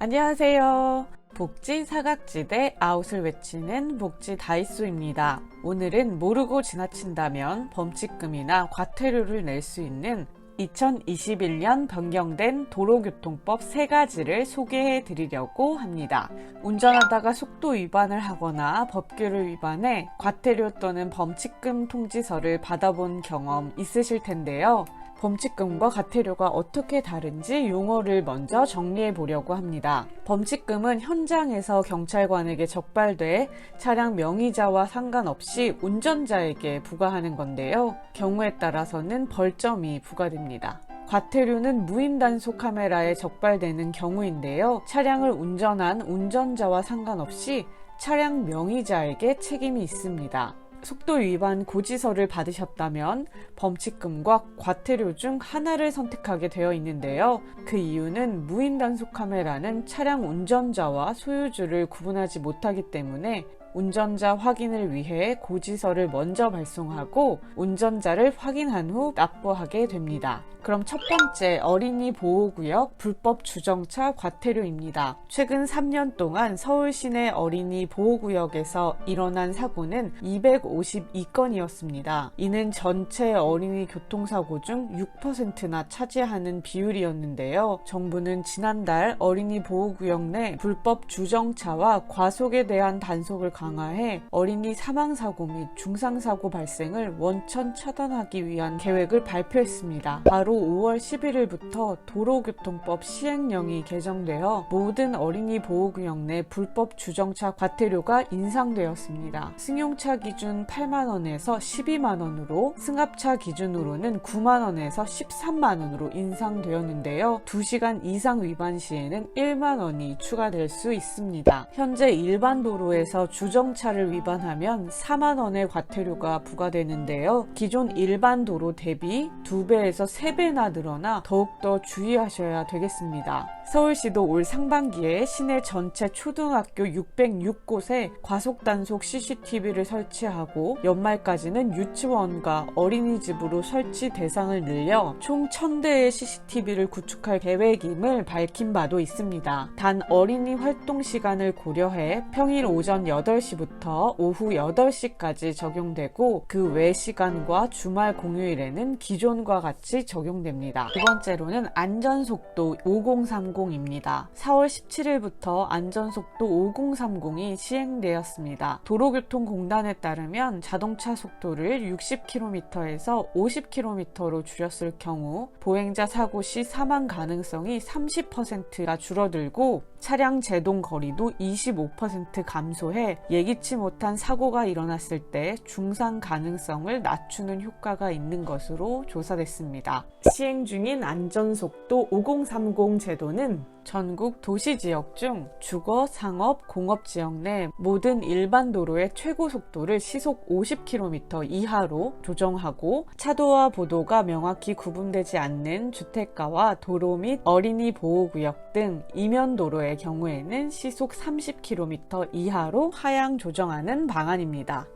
안녕하세요. 복지 사각지대 아웃을 외치는 복지 다이소입니다. 오늘은 모르고 지나친다면 범칙금이나 과태료를 낼 수 있는 2021년 변경된 도로교통법 세 가지를 소개해 드리려고 합니다. 운전하다가 속도 위반을 하거나 법규를 위반해 과태료 또는 범칙금 통지서를 받아본 경험 있으실 텐데요. 범칙금과 과태료가 어떻게 다른지 용어를 먼저 정리해 보려고 합니다. 범칙금은 현장에서 경찰관에게 적발돼 차량 명의자와 상관없이 운전자에게 부과하는 건데요. 경우에 따라서는 벌점이 부과됩니다. 과태료는 무인 단속 카메라에 적발되는 경우인데요. 차량을 운전한 운전자와 상관없이 차량 명의자에게 책임이 있습니다. 속도 위반 고지서를 받으셨다면 범칙금과 과태료 중 하나를 선택하게 되어 있는데요. 그 이유는 무인 단속 카메라는 차량 운전자와 소유주를 구분하지 못하기 때문에 운전자 확인을 위해 고지서를 먼저 발송하고 운전자를 확인한 후 납부하게 됩니다. 그럼 첫 번째 어린이 보호구역 불법 주정차 과태료입니다. 최근 3년 동안 서울 시내 어린이 보호구역에서 일어난 사고는 252건이었습니다. 이는 전체 어린이 교통사고 중 6%나 차지하는 비율이었는데요. 정부는 지난달 어린이 보호구역 내 불법 주정차와 과속에 대한 단속을 강화해 어린이 사망사고 및 중상사고 발생을 원천 차단하기 위한 계획을 발표했습니다. 바로 5월 11일부터 도로교통법 시행령이 개정되어 모든 어린이 보호구역 내 불법 주정차 과태료가 인상되었습니다. 승용차 기준 8만원에서 12만원으로 승합차 기준으로는 9만원에서 13만원으로 인상되었는데요. 2시간 이상 위반 시에는 1만원이 추가될 수 있습니다. 현재 일반 도로에서 주 정차를 위반하면 4만 원의 과태료가 부과되는데요. 기존 일반 도로 대비 2배에서 3배나 늘어나 더욱더 주의하셔야 되겠습니다. 서울시도 올 상반기에 시내 전체 초등학교 606곳에 과속 단속 CCTV를 설치하고 연말까지는 유치원과 어린이집으로 설치 대상을 늘려 총 1000대의 CCTV를 구축할 계획임을 밝힌 바도 있습니다. 단 어린이 활동 시간을 고려해 평일 오전 8 시부터 오후 8시까지 적용되고 그 외 시간과 주말 공휴일에는 기존과 같이 적용됩니다. 두 번째로는 안전속도 5030입니다. 4월 17일부터 안전속도 5030이 시행되었습니다. 도로교통공단에 따르면 자동차 속도를 60km에서 50km로 줄였을 경우 보행자 사고 시 사망 가능성이 30%가 줄어들고 차량 제동 거리도 25% 감소해 예기치 못한 사고가 일어났을 때 중상 가능성을 낮추는 효과가 있는 것으로 조사됐습니다. 시행 중인 안전속도 5030 제도는 전국 도시 지역 중 주거, 상업, 공업 지역 내 모든 일반 도로의 최고 속도를 시속 50km 이하로 조정하고 차도와 보도가 명확히 구분되지 않는 주택가와 도로 및 어린이 보호구역 등 이면 도로의 경우에는 시속 30km 이하로 하향 조정하는 방안입니다.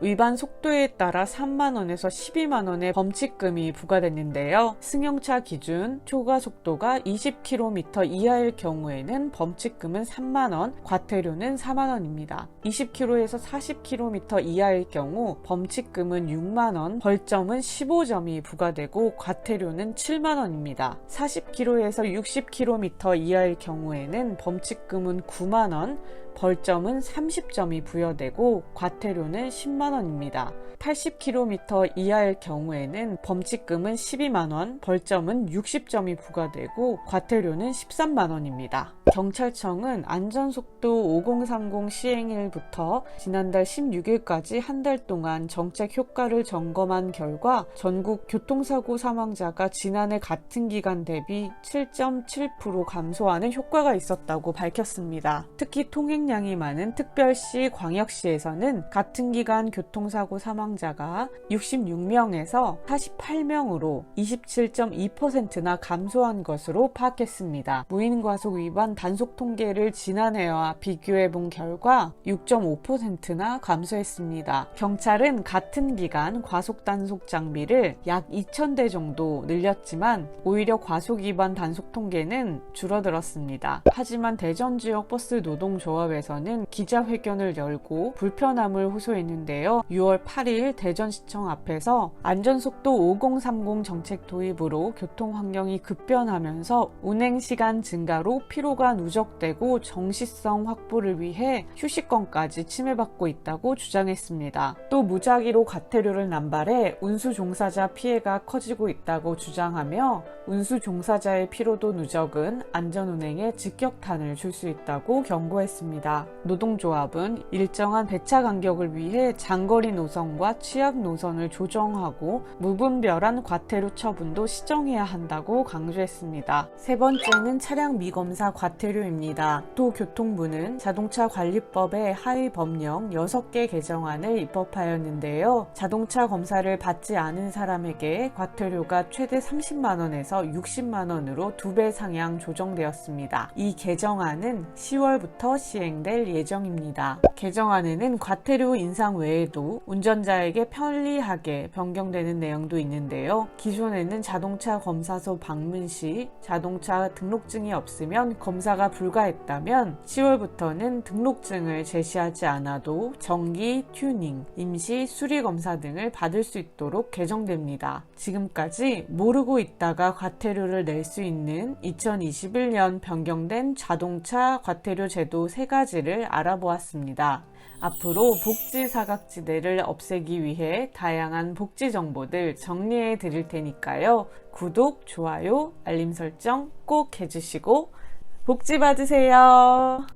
위반 속도에 따라 3만원에서 12만원의 범칙금이 부과됐는데요. 승용차 기준 초과 속도가 20km 이하일 경우에는 범칙금은 3만원, 과태료는 4만원입니다. 20km에서 40km 이하일 경우 범칙금은 6만원, 벌점은 15점이 부과되고 과태료는 7만원입니다. 40km에서 60km 이하일 경우에는 범칙금은 9만원, 벌점은 30점이 부여되고 과태료는 10 만원입니다. 80km 이하일 경우에는 범칙금은 12만원, 벌점은 60점이 부과되고 과태료는 13만원입니다. 경찰청은 안전속도 5030 시행일부터 지난달 16일까지 한 달 동안 정책 효과를 점검한 결과 전국 교통사고 사망자가 지난해 같은 기간 대비 7.7% 감소하는 효과가 있었다고 밝혔습니다. 특히 통행량이 많은 특별시, 광역시에서는 같은 기간 교통사고 사망자가 66명에서 48명으로 27.2%나 감소한 것으로 파악했습니다. 무인과속 위반 단속 통계를 지난해와 비교해 본 결과 6.5%나 감소했습니다. 경찰은 같은 기간 과속 단속 장비를 약 2,000대 정도 늘렸지만 오히려 과속 위반 단속 통계는 줄어들었습니다. 하지만 대전 지역 버스 노동조합에서는 기자회견을 열고 불편함을 호소했는데요. 6월 8일 대전시청 앞에서 안전속도 5030 정책 도입으로 교통 환경이 급변하면서 운행 시간 증가로 피로가 누적되고 정시성 확보를 위해 휴식권까지 침해받고 있다고 주장했습니다. 또 무작위로 과태료를 남발해 운수 종사자 피해가 커지고 있다고 주장하며 운수 종사자의 피로도 누적은 안전운행에 직격탄을 줄 수 있다고 경고했습니다. 노동조합은 일정한 배차 간격을 위해 장거리 노선과 취약 노선을 조정하고 무분별한 과태료 처분도 시정해야 한다고 강조했습니다. 세 번째는 차량 미검사 과태료 입니다. 또 교통부는 자동차 관리법의 하위 법령 6개 개정안을 입법하였는데요. 자동차 검사를 받지 않은 사람에게 과태료가 최대 30만원에서 60만원으로 두배 상향 조정되었습니다. 이 개정안은 10월부터 시행될 예정입니다. 개정안에는 과태료 인상 외에도 운전자에게 편리하게 변경되는 내용도 있는데요. 기존에는 자동차 검사소 방문 시 자동차 등록증이 없으면 검사 가 불가했다면 10월부터는 등록증을 제시하지 않아도 정기, 튜닝, 임시, 수리 검사 등을 받을 수 있도록 개정됩니다. 지금까지 모르고 있다가 과태료를 낼 수 있는 2021년 변경된 자동차 과태료 제도 세 가지를 알아보았습니다. 앞으로 복지 사각지대를 없애기 위해 다양한 복지 정보들 정리해 드릴 테니까요. 구독, 좋아요, 알림 설정 꼭 해주시고 복지 받으세요.